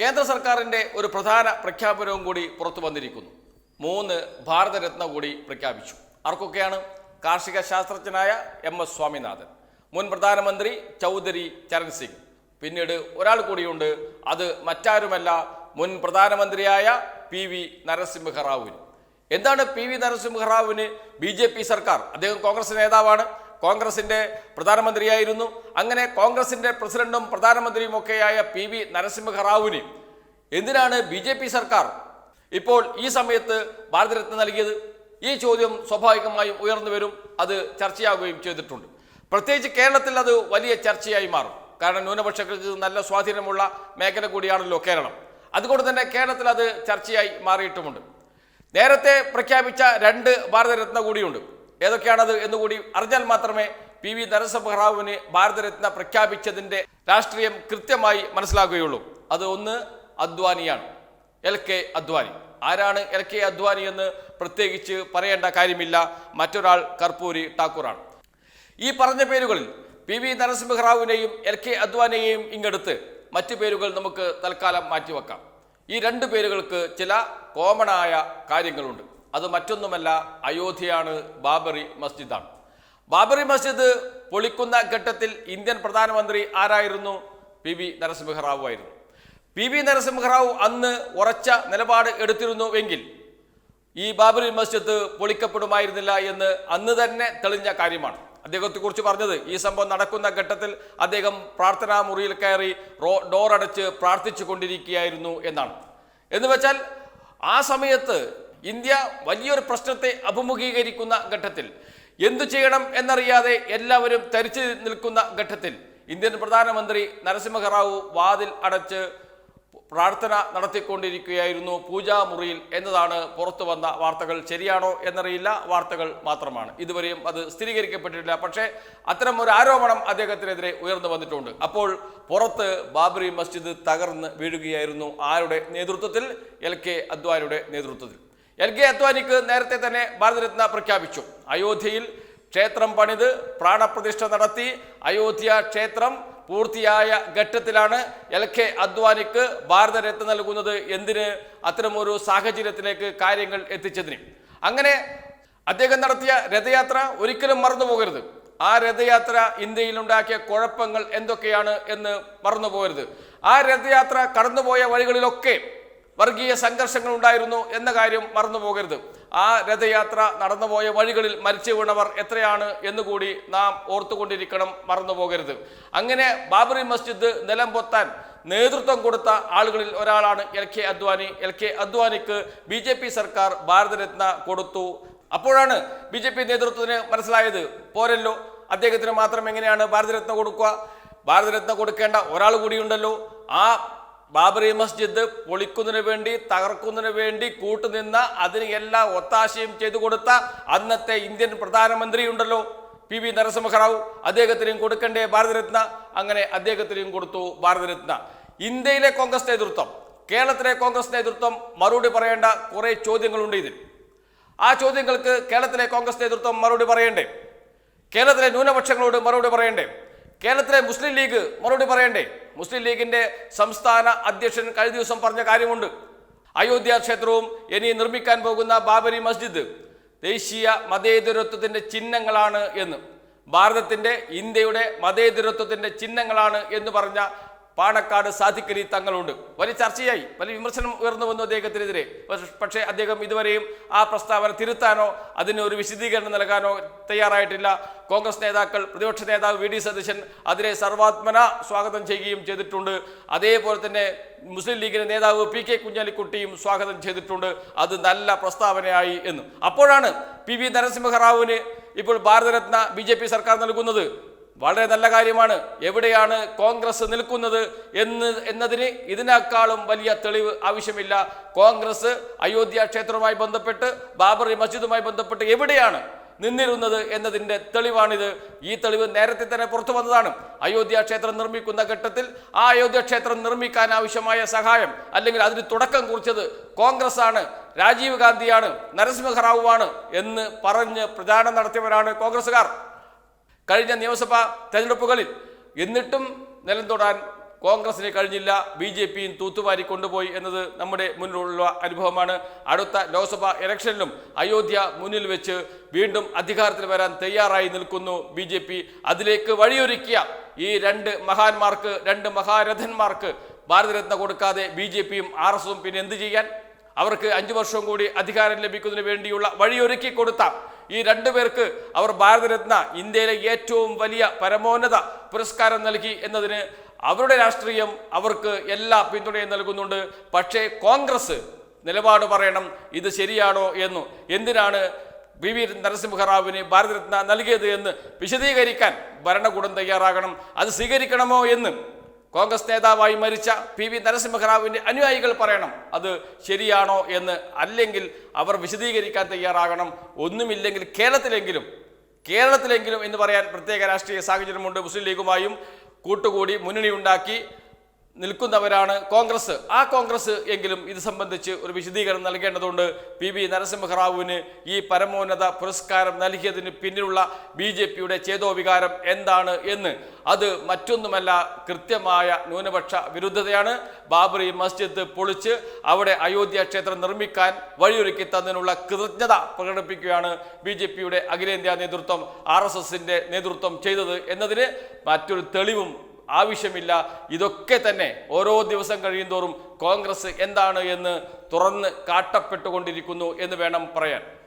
കേന്ദ്ര സർക്കാരിന്റെ ഒരു പ്രധാന പ്രഖ്യാപനവും കൂടി പുറത്തു വന്നിരിക്കുന്നു. മൂന്ന് ഭാരതരത്ന കൂടി പ്രഖ്യാപിച്ചു. ആർക്കൊക്കെയാണ്? കാർഷിക ശാസ്ത്രജ്ഞനായ എം എസ് സ്വാമിനാഥൻ. മുൻ പ്രധാനമന്ത്രി ചൗധരി ചരൺ സിംഗ്. പിന്നീട് ഒരാൾ കൂടിയുണ്ട്. അത് മറ്റാരുമല്ല മുൻ പ്രധാനമന്ത്രിയായ പി വി നരസിംഹറാവുവിന്. എന്താണ് പി വി നരസിംഹറാവുവിന് ബി ജെ പി സർക്കാർ? അദ്ദേഹം കോൺഗ്രസ് നേതാവാണ്. കോൺഗ്രസിന്റെ പ്രധാനമന്ത്രിയായിരുന്നു. അങ്ങനെ കോൺഗ്രസിന്റെ പ്രസിഡന്റും പ്രധാനമന്ത്രിയും ഒക്കെയായ പി വി നരസിംഹറാവുവിന് എന്തിനാണ് ബി ജെ പി സർക്കാർ ഇപ്പോൾ ഈ സമയത്ത് ഭാരതരത്ന നൽകിയത്? ഈ ചോദ്യം സ്വാഭാവികമായും ഉയർന്നു വരും അത് ചർച്ചയാകുകയും ചെയ്തിട്ടുണ്ട്. പ്രത്യേകിച്ച് കേരളത്തിൽ അത് വലിയ ചർച്ചയായി മാറും. കാരണം ന്യൂനപക്ഷങ്ങൾക്ക് നല്ല സ്വാധീനമുള്ള മേഖല കൂടിയാണല്ലോ കേരളം. അതുകൊണ്ട് തന്നെ കേരളത്തിൽ അത് ചർച്ചയായി മാറിയിട്ടുമുണ്ട്. നേരത്തെ പ്രഖ്യാപിച്ച രണ്ട് ഭാരതരത്ന കൂടിയുണ്ട്. ഏതൊക്കെയാണത് എന്നുകൂടി അറിഞ്ഞാൽ മാത്രമേ പി വി നരസിംഹറാവുവിന് ഭാരതരത്ന പ്രഖ്യാപിച്ചതിന്റെ രാഷ്ട്രീയം കൃത്യമായി മനസ്സിലാക്കുകയുള്ളൂ അത് ഒന്ന് അദ്വാനിയാണ്. L K Advani. ആരാണ് എൽ കെ അദ്വാനി എന്ന് പ്രത്യേകിച്ച് പറയേണ്ട കാര്യമില്ല. മറ്റൊരാൾ കർപ്പൂരി ഠാക്കൂറാണ്. ഈ പറഞ്ഞ പേരുകളിൽ പി വി നരസിംഹറാവുവിനെയും എൽ കെ അദ്വാനിയെയും ഇങ്ങെടുത്ത് മറ്റു പേരുകൾ നമുക്ക് തൽക്കാലം മാറ്റിവെക്കാം. ഈ രണ്ട് പേരുകൾക്ക് ചില കോമണായ കാര്യങ്ങളുണ്ട്. അത് മറ്റൊന്നുമല്ല അയോധ്യയാണ് ബാബറി മസ്ജിദാണ്. ബാബറി മസ്ജിദ് പൊളിക്കുന്ന ഘട്ടത്തിൽ ഇന്ത്യൻ പ്രധാനമന്ത്രി ആരായിരുന്നു? പി വി നരസിംഹറാവു ആയിരുന്നു. പി വി നരസിംഹറാവു അന്ന് ഉറച്ച നിലപാട് എടുത്തിരുന്നു എങ്കിൽ ഈ ബാബറി മസ്ജിദ് പൊളിക്കപ്പെടുമായിരുന്നില്ല എന്ന് അന്ന് തന്നെ തെളിഞ്ഞ കാര്യമാണ്. അദ്ദേഹത്തെക്കുറിച്ച് പറഞ്ഞത് ഈ സംഭവം നടക്കുന്ന ഘട്ടത്തിൽ അദ്ദേഹം പ്രാർത്ഥനാ മുറിയിൽ കയറി റോ ഡോർ അടച്ച് പ്രാർത്ഥിച്ചു കൊണ്ടിരിക്കുകയായിരുന്നു എന്നാണ്. എന്ന് വെച്ചാൽ ആ സമയത്ത് ഇന്ത്യ വലിയൊരു പ്രശ്നത്തെ അഭിമുഖീകരിക്കുന്ന ഘട്ടത്തിൽ. എന്തു ചെയ്യണം എന്നറിയാതെ എല്ലാവരും തരിച്ചു നിൽക്കുന്ന ഘട്ടത്തിൽ. ഇന്ത്യൻ പ്രധാനമന്ത്രി നരസിംഹറാവു വാതിൽ അടച്ച് പ്രാർത്ഥന നടത്തിക്കൊണ്ടിരിക്കുകയായിരുന്നു പൂജാമുറിയിൽ എന്നതാണ് പുറത്തു വന്ന വാർത്തകൾ. ശരിയാണോ എന്നറിയില്ല വാർത്തകൾ മാത്രമാണ്. ഇതുവരെയും അത് സ്ഥിരീകരിക്കപ്പെട്ടിട്ടില്ല. പക്ഷേ അത്തരം ഒരു ആരോപണം അദ്ദേഹത്തിനെതിരെ ഉയർന്നു വന്നിട്ടുണ്ട്. അപ്പോൾ പുറത്ത് ബാബറി മസ്ജിദ് തകർന്ന് വീഴുകയായിരുന്നു ആരുടെ നേതൃത്വത്തിൽ? എൽ കെ നേതൃത്വത്തിൽ. എൽ കെ അദ്വാനിക്ക് നേരത്തെ തന്നെ ഭാരതരത്ന പ്രഖ്യാപിച്ചു. അയോധ്യയിൽ ക്ഷേത്രം പണിത് പ്രാണപ്രതിഷ്ഠ നടത്തി. അയോധ്യ ക്ഷേത്രം പൂർത്തിയായ ഘട്ടത്തിലാണ് എൽ കെ അദ്വാനിക്ക് ഭാരതരത്ന നൽകുന്നത്. എന്തിന്? അത്തരമൊരു സാഹചര്യത്തിലേക്ക് കാര്യങ്ങൾ എത്തിച്ചതിന്. അങ്ങനെ അദ്ദേഹം നടത്തിയ രഥയാത്ര ഒരിക്കലും മറന്നുപോകരുത് ആ രഥയാത്ര ഇന്ത്യയിൽ ഉണ്ടാക്കിയ കുഴപ്പങ്ങൾ എന്തൊക്കെയാണ് എന്ന് മറന്നുപോകരുത് ആ രഥയാത്ര കടന്നുപോയ വഴികളിലൊക്കെ വർഗീയ സംഘർഷങ്ങൾ ഉണ്ടായിരുന്നു എന്ന കാര്യം മറന്നുപോകരുത് ആ രഥയാത്ര നടന്നുപോയ വഴികളിൽ മരിച്ചു വീണവർ എത്രയാണ് എന്നുകൂടി നാം ഓർത്തുകൊണ്ടിരിക്കണം മറന്നുപോകരുത് അങ്ങനെ ബാബറി മസ്ജിദ് നിലം പൊത്താൻ നേതൃത്വം കൊടുത്ത ആളുകളിൽ ഒരാളാണ് L K Advani. L K അദ്വാനിക്ക് B J P സർക്കാർ ഭാരതരത്ന കൊടുത്തു. അപ്പോഴാണ് ബി ജെ പി നേതൃത്വത്തിന് മനസ്സിലായത് പോരല്ലോ അദ്ദേഹത്തിന് മാത്രം എങ്ങനെയാണ് ഭാരതരത്ന കൊടുക്കുക? ഭാരതരത്ന കൊടുക്കേണ്ട ഒരാൾ കൂടിയുണ്ടല്ലോ. ആ ബാബറി മസ്ജിദ് പൊളിക്കുന്നതിന് വേണ്ടി തകർക്കുന്നതിന് വേണ്ടി കൂട്ടുനിന്ന അതിന് എല്ലാ ഒത്താശയും ചെയ്തു കൊടുത്ത അന്നത്തെ ഇന്ത്യൻ പ്രധാനമന്ത്രി ഉണ്ടല്ലോ പി വി നരസിംഹറാവു. അദ്ദേഹത്തിനും കൊടുക്കണ്ടേ ഭാരതരത്ന? അങ്ങനെ അദ്ദേഹത്തിനും കൊടുത്തു ഭാരതരത്ന. ഇന്ത്യയിലെ കോൺഗ്രസ് നേതൃത്വം കേരളത്തിലെ കോൺഗ്രസ് നേതൃത്വം മറുപടി പറയേണ്ട കുറേ ചോദ്യങ്ങളുണ്ട് ഇതിൽ. ആ ചോദ്യങ്ങൾക്ക് കേരളത്തിലെ കോൺഗ്രസ് നേതൃത്വം മറുപടി പറയണ്ടേ? കേരളത്തിലെ ന്യൂനപക്ഷങ്ങളോട് മറുപടി പറയണ്ടേ? കേരളത്തിലെ മുസ്ലിം ലീഗ് മറുപടി പറയണ്ടേ? മുസ്ലിം ലീഗിന്റെ സംസ്ഥാന അധ്യക്ഷൻ കഴിഞ്ഞ ദിവസം പറഞ്ഞ കാര്യമുണ്ട്. അയോധ്യ ക്ഷേത്രവും ഇനി നിർമ്മിക്കാൻ പോകുന്ന ബാബരി മസ്ജിദ് ദേശീയ മതേതരത്വത്തിന്റെ ചിഹ്നങ്ങളാണ് എന്ന്. ഭാരതത്തിന്റെ ഇന്ത്യയുടെ മതേതരത്വത്തിന്റെ ചിഹ്നങ്ങളാണ് എന്ന് പറഞ്ഞ പാണക്കാട് സാധിക്കലി തങ്ങളുണ്ട്. വലിയ ചർച്ചയായി. വലിയ വിമർശനം ഉയർന്നു വന്നു അദ്ദേഹത്തിനെതിരെ. പക്ഷേ അദ്ദേഹം ഇതുവരെയും ആ പ്രസ്താവന തിരുത്താനോ അതിന് ഒരു വിശദീകരണം നൽകാനോ തയ്യാറായിട്ടില്ല. കോൺഗ്രസ് നേതാക്കൾ പ്രതിപക്ഷ നേതാവ് വി ഡി സതീശൻ അതിനെ സർവാത്മന സ്വാഗതം ചെയ്യുകയും ചെയ്തിട്ടുണ്ട്. അതേപോലെ തന്നെ മുസ്ലിം ലീഗിന്റെ നേതാവ് പി കെ കുഞ്ഞാലിക്കുട്ടിയും സ്വാഗതം ചെയ്തിട്ടുണ്ട്. അത് നല്ല പ്രസ്താവനയായി എന്ന്. അപ്പോഴാണ് പി വി നരസിംഹറാവുവിന് ഇപ്പോൾ ഭാരതരത്ന ബി സർക്കാർ നൽകുന്നത്. വളരെ നല്ല കാര്യമാണ്. എവിടെയാണ് കോൺഗ്രസ് നിൽക്കുന്നത് എന്ന് എന്നതിന് ഇതിനേക്കാളും വലിയ തെളിവ് ആവശ്യമില്ല. കോൺഗ്രസ് അയോധ്യ ക്ഷേത്രവുമായി ബന്ധപ്പെട്ട് ബാബറി മസ്ജിദുമായി ബന്ധപ്പെട്ട് എവിടെയാണ് നിന്നിരുന്നത് എന്നതിന്റെ തെളിവാണിത്. ഈ തെളിവ് നേരത്തെ തന്നെ പുറത്തു വന്നതാണ്. അയോധ്യ ക്ഷേത്രം നിർമ്മിക്കുന്ന ഘട്ടത്തിൽ ആ അയോധ്യ ക്ഷേത്രം നിർമ്മിക്കാൻ ആവശ്യമായ സഹായം അല്ലെങ്കിൽ അതിന് തുടക്കം കുറിച്ചത് കോൺഗ്രസ് ആണ് രാജീവ് ഗാന്ധിയാണ് നരസിംഹറാവുവാണ് എന്ന് പറഞ്ഞ് പ്രചാരണം നടത്തിയവരാണ് കോൺഗ്രസ്സുകാർ. കഴിഞ്ഞ നിയമസഭാ തെരഞ്ഞെടുപ്പുകളിൽ എന്നിട്ടും നിലം തൊടാൻ കോൺഗ്രസിന് കഴിഞ്ഞില്ല ബി ജെ പിയും തൂത്തുവാരി കൊണ്ടുപോയി എന്നത് നമ്മുടെ മുന്നിലുള്ള അനുഭവമാണ്. അടുത്ത ലോക്സഭാ ഇലക്ഷനിലും അയോധ്യ മുന്നിൽ വെച്ച് വീണ്ടും അധികാരത്തിൽ വരാൻ തയ്യാറായി നിൽക്കുന്നു ബി ജെ പി. അതിലേക്ക് വഴിയൊരുക്കിയ ഈ രണ്ട് മഹാന്മാർക്ക് രണ്ട് മഹാരഥന്മാർക്ക് ഭാരതരത്ന കൊടുക്കാതെ ബി ജെ പിയും ആർ എസും പിന്നെ എന്ത് ചെയ്യാൻ? അവർക്ക് അഞ്ചു വർഷവും കൂടി അധികാരം ലഭിക്കുന്നതിന് വേണ്ടിയുള്ള വഴിയൊരുക്കി കൊടുത്ത ഈ രണ്ടുപേർക്ക് അവർ ഭാരതരത്ന ഇന്ത്യയിലെ ഏറ്റവും വലിയ പരമോന്നത പുരസ്കാരം നൽകി എന്നതിന് അവരുടെ രാഷ്ട്രീയം അവർക്ക് എല്ലാ പിന്തുണയും നൽകുന്നുണ്ട്. പക്ഷേ കോൺഗ്രസ് നിലപാട് പറയണം ഇത് ശരിയാണോ എന്നു. എന്തിനാണ് പി വി നരസിംഹറാവിന് ഭാരതരത്ന നൽകിയത് എന്ന് വിശദീകരിക്കാൻ ഭരണകൂടം തയ്യാറാകണം. അത് സ്വീകരിക്കണമോ എന്ന് കോൺഗ്രസ് നേതാവായി മരിച്ച പി വി നരസിംഹറാവുവിന്റെ അനുയായികൾ പറയണം. അത് ശരിയാണോ എന്ന് അല്ലെങ്കിൽ അവർ വിശദീകരിക്കാൻ തയ്യാറാകണം. ഒന്നുമില്ലെങ്കിൽ കേരളത്തിലെങ്കിലും കേരളത്തിലെങ്കിലും എന്ന് പറയാൻ പ്രത്യേക രാഷ്ട്രീയ സാഹചര്യമുണ്ട്. മുസ്ലിം ലീഗുമായും കൂട്ടുകൂടി മുന്നണി ഉണ്ടാക്കി. നിൽക്കുന്നവരാണ് കോൺഗ്രസ്. ആ കോൺഗ്രസ് എങ്കിലും ഇത് സംബന്ധിച്ച് ഒരു വിശദീകരണം നൽകേണ്ടതുണ്ട്. പി വി നരസിംഹറാവുവിന് ഈ പരമോന്നത പുരസ്കാരം നൽകിയതിന് പിന്നിലുള്ള ബി ജെ പിയുടെ ചേതോവികാരം എന്താണ് എന്ന്. അത് മറ്റൊന്നുമല്ല കൃത്യമായ ന്യൂനപക്ഷ വിരുദ്ധതയാണ്. ബാബറി മസ്ജിദ് പൊളിച്ച് അവിടെ അയോധ്യ ക്ഷേത്രം നിർമ്മിക്കാൻ വഴിയൊരുക്കി തന്നതിനുള്ള കൃതജ്ഞത പ്രകടിപ്പിക്കുകയാണ് ബി ജെ പിയുടെ അഖിലേന്ത്യാ നേതൃത്വം ആർ എസ് എസിന്റെ നേതൃത്വം ചെയ്തത് എന്നതിന് മറ്റൊരു തെളിവും ആവശ്യമില്ല. ഇതൊക്കെ തന്നെ ഓരോ ദിവസം കഴിയുന്തോറും കോൺഗ്രസ് എന്താണ് എന്ന് തുറന്ന് കാട്ടപ്പെട്ടുകൊണ്ടിരിക്കുന്നു എന്ന് വേണം പറയാൻ.